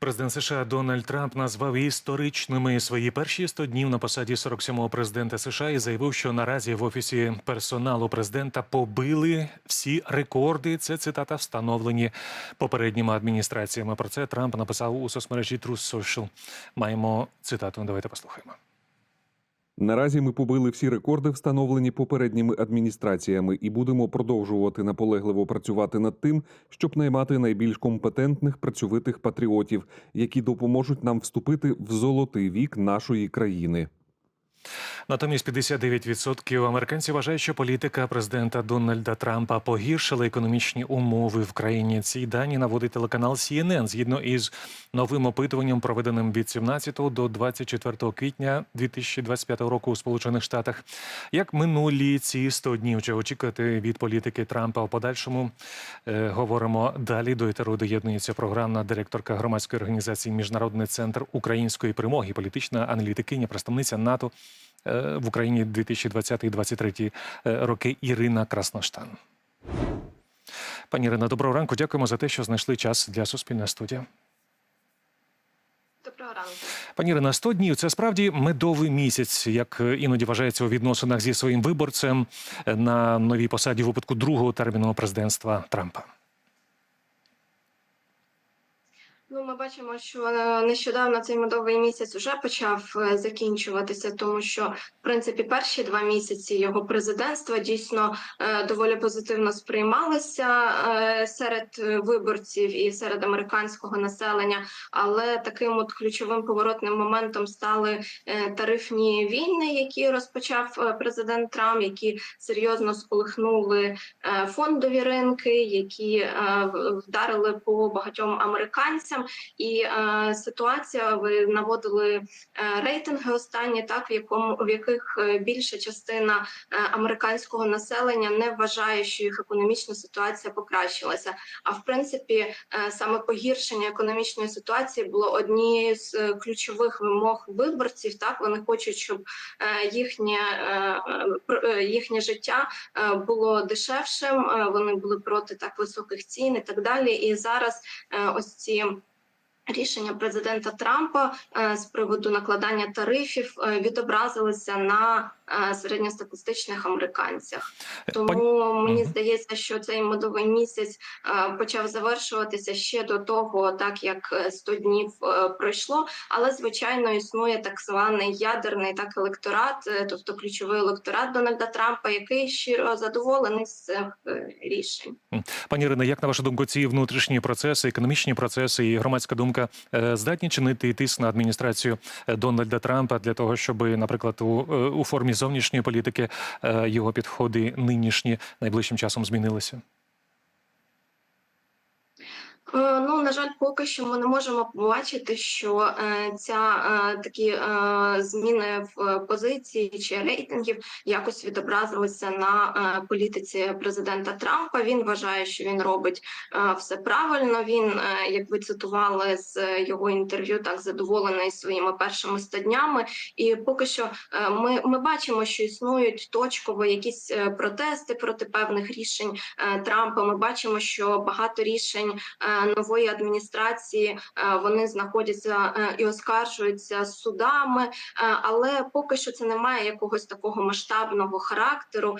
Президент США Дональд Трамп назвав історичними свої перші 100 днів на посаді 47-го президента США і заявив, що наразі в офісі персоналу президента побили всі рекорди. Це цитата встановлені попередніми адміністраціями. Про це Трамп написав у соцмережі True Social. Маємо цитату. Давайте послухаємо. Наразі ми побили всі рекорди, встановлені попередніми адміністраціями, і будемо продовжувати наполегливо працювати над тим, щоб наймати найбільш компетентних працьовитих патріотів, які допоможуть нам вступити в золотий вік нашої країни. Натомість 59% американців вважають, що політика президента Дональда Трампа погіршила економічні умови в країні. Ці дані наводить телеканал CNN згідно із новим опитуванням, проведеним від 17 до 24 квітня 2025 року у Сполучених Штатах. Як минулі ці 100 днів, чи очікувати від політики Трампа у подальшому? Е, говоримо далі. До етеру доєднується програмна директорка громадської організації Міжнародний центр української перемоги, політична аналітикиня, представниця НАТО в Україні 2020-2023 е, роки Ірина Красноштан. Пані Ірина, доброго ранку. Дякуємо за те, що знайшли час для Суспільна студія. Доброго ранку. Пані Ірина, 100 днів це справді медовий місяць, як іноді вважається у відносинах зі своїм виборцем е, на новій посаді в випадку другого терміну президентства Трампа. Ну, ми бачимо, що е, нещодавно цей медовий місяць вже почав е, закінчуватися, тому що в принципі перші два місяці його президентства дійсно е, доволі позитивно сприймалися серед виборців і серед американського населення. Але таким от ключовим поворотним моментом стали тарифні війни, які розпочав президент Трамп, які серйозно сколихнули фондові ринки, які вдарили по багатьом американцям. І е, ситуація ви наводили е, рейтинги останні, так в якому в яких е, більша частина е, американського населення не вважає, що їх економічна ситуація покращилася. А в принципі, саме погіршення економічної ситуації було однією з ключових вимог виборців. Так вони хочуть, щоб їхнє, їхнє життя було дешевшим. Вони були проти так високих цін і так далі. І зараз ось ці. Рішення президента Трампа е, з приводу накладання тарифів е, відобразилися на середньостатистичних американцях. Тому мені здається, що цей медовий місяць е, почав завершуватися ще до того, так як е, 100 днів е, пройшло. Але звичайно існує так званий ядерний так електорат, е, тобто ключовий електорат Дональда Трампа, який щиро задоволений з цих е, рішень. Пані Ірина, як на вашу думку, ці внутрішні процеси, економічні процеси і громадська думка е, здатні чинити тиск на адміністрацію е, Дональда Трампа для того, щоб, наприклад, у, е, у формі зовнішньої політики е, його підходи нинішні найближчим часом змінилися? Е, Ну, на жаль, поки що ми не можемо побачити, що е, ця е, такі зміни в позиції чи рейтингів якось відобразилися на політиці президента Трампа. Він вважає, що він робить все правильно. Він, як ви цитували з його інтерв'ю, так задоволений своїми першими 100 днями. І поки що ми, ми бачимо, що існують точково якісь протести проти певних рішень Трампа. Ми бачимо, що багато рішень нової адміністрації е, вони знаходяться е, і оскаржуються судами, е, але поки що це не має якогось такого масштабного характеру,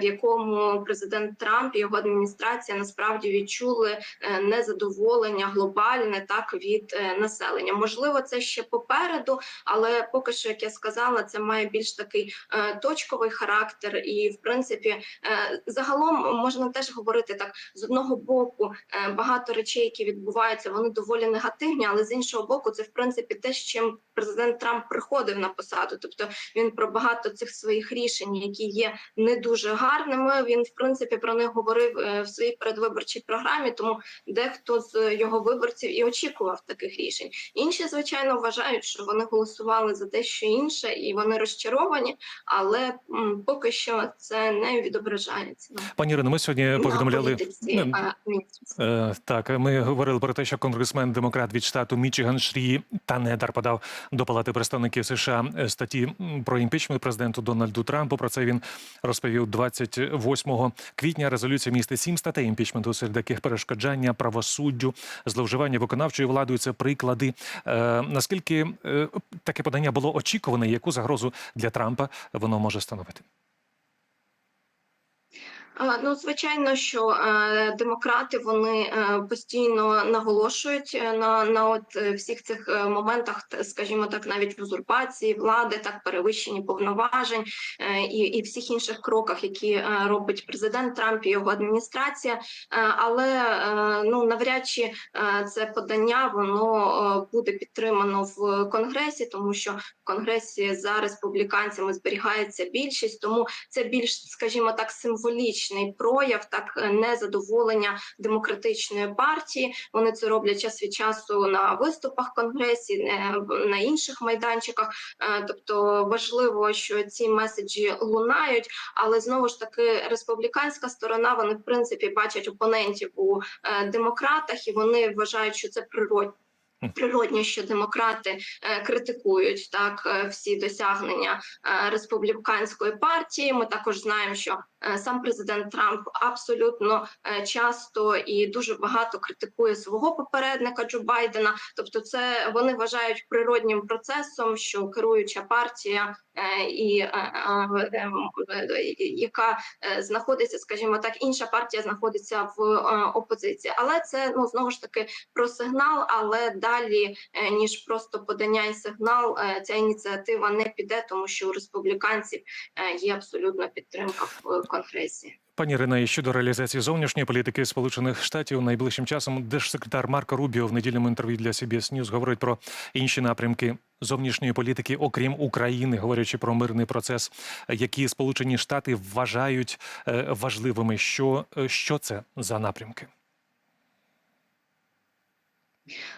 в якому президент Трамп і його адміністрація насправді відчули незадоволення глобальне так від населення. Можливо, це ще попереду, але поки що, як я сказала, це має більш такий точковий характер, і в принципі, загалом можна теж говорити так з одного боку, багато речей, які відбуваються, вони доволі негативні, але з іншого боку, це в принципі те, з чим президент Трамп приходив на посаду. Тобто він про багато цих своїх рішень, які є не дуже гарними. Він в принципі про них говорив е, в своїй передвиборчій програмі. Тому дехто з його виборців і очікував таких рішень. Інші, звичайно, вважають, що вони голосували за те, що інше, і вони розчаровані, але м, поки що це не відображається. Пані Ірино, ми сьогодні повідомляли. політиці, е. Е, так, ми говорили про те, що конгресмен демократ від штату Мічиган Шрі Танедар подав до Палати представників США статті про імпічмент президенту Дональду Трампу. Про це він розповів 28 квітня. Резолюція містить сім статей імпічменту, серед яких перешкоджання правосуддю, зловживання виконавчою владою. Це приклади. Е, наскільки е, таке подання було очікуване, яку загрозу для Трампа воно може становити? Ну, звичайно, що е, демократи вони е, постійно наголошують е, на, на от всіх цих моментах, скажімо так, навіть в узурпації влади, так перевищенні повноважень і, і всіх інших кроках, які робить президент Трамп і його адміністрація. Але ну навряд чи це подання воно буде підтримано в Конгресі, тому що в Конгресі за республіканцями зберігається більшість, тому це більш, скажімо так, символічний прояв так е, незадоволення демократичної партії. Вони це роблять час від часу на виступах конгресі, е, на інших майданчиках. Е, Тобто важливо, що ці меседжі лунають, але знову ж таки республіканська сторона вони в принципі бачать опонентів у демократах, і вони вважають, що це природньо. Природньо, що демократи е, критикують так е, всі досягнення е, республіканської партії. Ми також знаємо, що сам президент Трамп абсолютно часто і дуже багато критикує свого попередника Джо Байдена. Тобто, це вони вважають природнім процесом, що керуюча партія і яка знаходиться, скажімо так, інша партія знаходиться в опозиції, але це ну знову ж таки про сигнал, але далі е, ніж просто подання і сигнал, е, ця ініціатива не піде, тому що у республіканців е, є абсолютна підтримка в конгресі. Пані Ірина, і щодо реалізації зовнішньої політики Сполучених Штатів найближчим часом держсекретар Марко Рубіо в недільному інтерв'ю для CBS News говорить про інші напрямки зовнішньої політики, окрім України, говорячи про мирний процес, які Сполучені Штати вважають важливими. Що, що це за напрямки?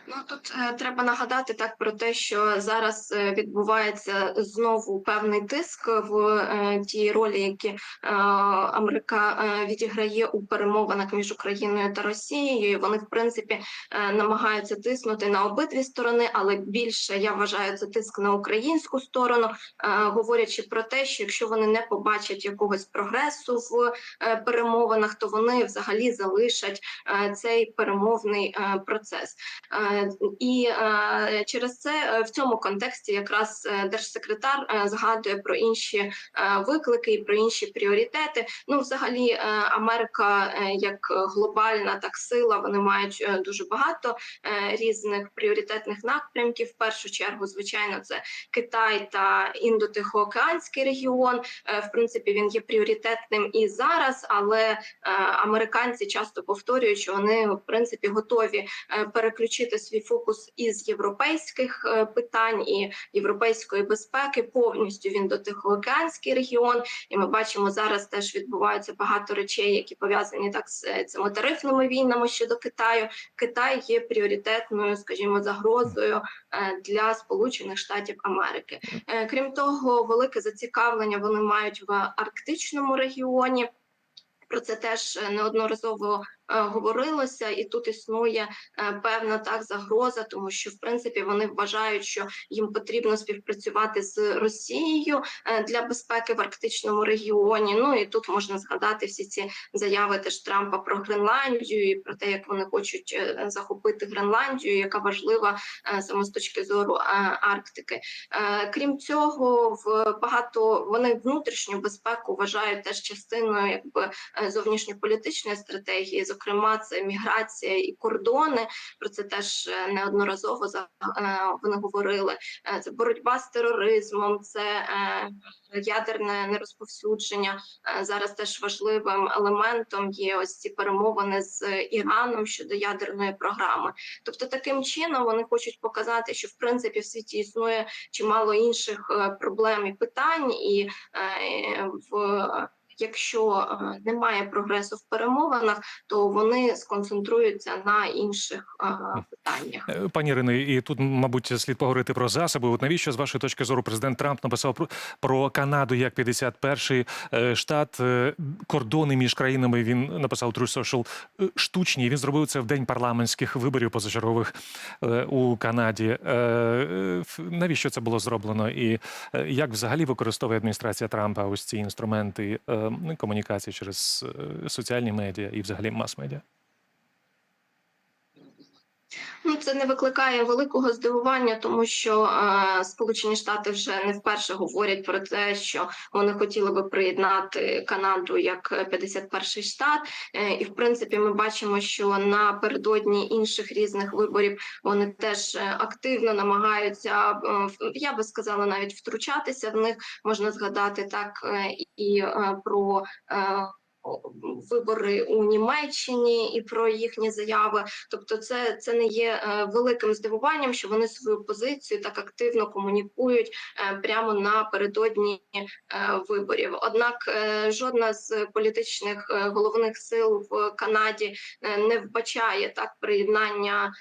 Ну тут е, треба нагадати так про те, що зараз е, відбувається знову певний тиск в е, тій ролі, які е, Америка е, відіграє у перемовинах між Україною та Росією. І Вони в принципі е, намагаються тиснути на обидві сторони, але більше я вважаю це тиск на українську сторону, е, говорячи про те, що якщо вони не побачать якогось прогресу в е, перемовинах, то вони взагалі залишать е, цей перемовний е, процес. І через це е, в цьому контексті якраз е, держсекретар е, згадує про інші виклики і про інші пріоритети. Ну, взагалі, Америка як глобальна так сила, вони мають дуже багато різних пріоритетних напрямків. В першу чергу, звичайно, це Китай та індотихоокеанський регіон. В принципі, він є пріоритетним і зараз, але американці часто повторюють, що вони в принципі готові е, переключити свій фокус із європейських е, питань і європейської безпеки повністю він до Тихоокеанський регіон. І ми бачимо зараз теж відбуваються багато речей, які пов'язані так з е, цими тарифними війнами щодо Китаю. Китай є пріоритетною, скажімо, загрозою е, для Сполучених Штатів Америки. Крім того, велике зацікавлення вони мають в арктичному регіоні. Про це теж неодноразово говорилося, і тут існує е, певна так загроза, тому що в принципі вони вважають, що їм потрібно співпрацювати з Росією е, для безпеки в арктичному регіоні. Ну і тут можна згадати всі ці заяви теж Трампа про Гренландію і про те, як вони хочуть е, захопити Гренландію, яка важлива е, саме з точки зору е, Арктики. Е, Крім цього, в багато вони внутрішню безпеку вважають теж частиною якби е, зовнішньополітичної стратегії. Зокрема, це міграція і кордони. Про це теж е, неодноразово е, вони говорили. Е, Це боротьба з тероризмом, це ядерне нерозповсюдження. Зараз теж важливим елементом є ось ці перемовини з Іраном щодо ядерної програми. Тобто, таким чином вони хочуть показати, що в принципі в світі існує чимало інших проблем і питань, і в якщо е, немає прогресу в перемовинах, то вони сконцентруються на інших е, питаннях. Е, Пані Ірино, і тут, мабуть, слід поговорити про засоби. От навіщо, з вашої точки зору, президент Трамп написав про, Канаду як 51-й е, штат. Кордони між країнами він написав True Social штучні. Він зробив це в день парламентських виборів позачергових у Канаді. Навіщо це було зроблено? І як взагалі використовує адміністрація Трампа ось ці інструменти комунікації через е, соціальні медіа і взагалі мас-медіа? Ну, це не викликає великого здивування, тому що е, Сполучені Штати вже не вперше говорять про те, що вони хотіли би приєднати Канаду як 51-й штат. Е, і в принципі, ми бачимо, що напередодні інших різних виборів вони теж е, активно намагаються, е, я би сказала, навіть втручатися в них. Можна згадати так е, і е, про. е, Вибори у Німеччині і про їхні заяви Тобто, це, це не є е, великим здивуванням, що вони свою позицію так активно комунікують е, прямо напередодні е, виборів. Однак жодна з політичних головних сил в Канаді не вбачає так приєднання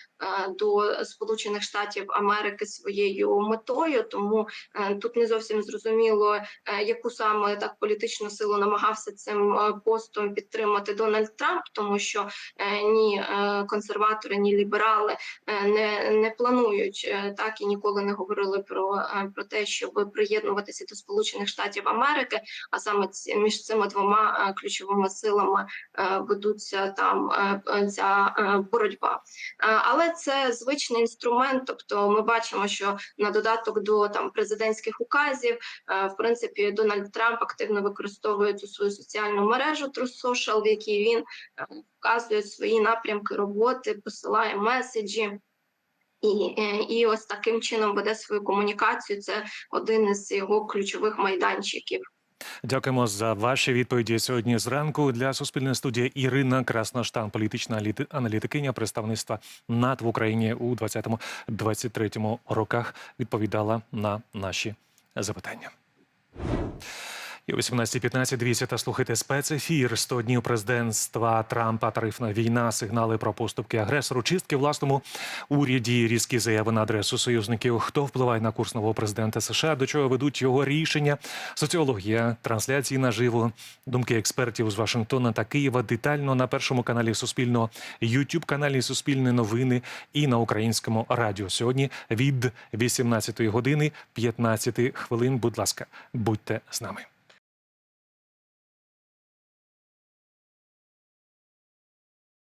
до Сполучених Штатів Америки своєю метою. Тому е, тут не зовсім зрозуміло, е, яку саме так політичну силу намагався цим е, постом підтримати Дональд Трамп, тому що е, ні е, консерватори, ні ліберали е, не, не планують е, так і ніколи не говорили про, е, про те, щоб приєднуватися до Сполучених Штатів Америки. А саме між цими двома е, ключовими силами е, ведуться там е, е, ця е, боротьба. Е, Але це звичний інструмент. Тобто, ми бачимо, що на додаток до там президентських указів, е, в принципі, Дональд Трамп активно використовує цю свою соціальну мережу True Social, в якій він е, вказує свої напрямки роботи, посилає меседжі. І, е, і ось таким чином веде свою комунікацію. Це один із його ключових майданчиків. Дякуємо за ваші відповіді сьогодні зранку. Для Суспільної студії Ірина Красноштан, політична аліти- аналітикиня представництва НАТО в Україні у 2020-2023 роках, відповідала на наші запитання. І о 18.15 дивіться та слухайте спецефір 100 днів президентства Трампа. Тарифна війна, сигнали про поступки агресору, чистки власному уряді, різкі заяви на адресу союзників. Хто впливає на курс нового президента США? До чого ведуть його рішення? Соціологія, трансляції наживо, думки експертів з Вашингтона та Києва. Детально на першому каналі Суспільного, youtube каналі Суспільне новини і на українському радіо. Сьогодні від 18 години 15 хвилин. Будь ласка, будьте з нами.